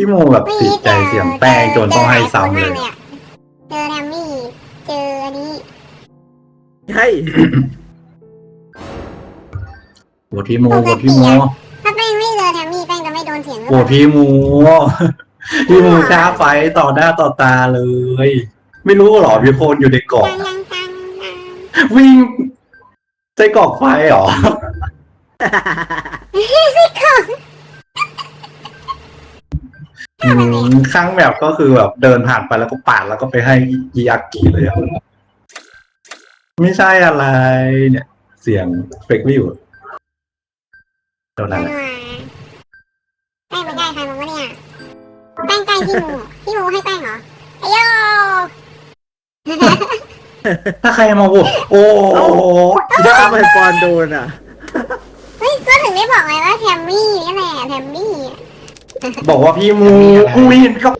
พี่โมแบบติดใจเสียงแป้งจนต้องให้ซ้ำเลยเจอแรมมี่เจออันนี้ใช่โหวตพี่โมโหวตพี่โมถ้าแป้งไม่เจอแรมมี่แป้งจะไม่โดนเสียงหรือโหวเปตล่าพี่โมพี่โมช้าไฟต่อหน้าต่อตาเลย ไม่รู้เหรอมีคนอยู่ในกล่องยังยังยังยังวิ่งใจกรอกไฟเหรอ อืม ข้างแบบก็คือแบบเดินผ่านไปแล้วก็ปาดแล้วก็ไปให้ยิยากิเลยอะไม่ใช่อะไรเนี่ย เสียงเฟกวิวเท่านั้นวอะแป้งไปใกล้ใครมาวะเนี่ยแป้งใกล้พี่หมูพี่หมูให้แป้งเหรอไอโยถ้าใครมาโวตโอ้โหถ้าทำไมปอนโดนอะเฮ้ยก็ถึงได้บอกไงว่าแทมมี่นี่แหละแทมมี่ บอกว่าพี่มูกูเห็นกับ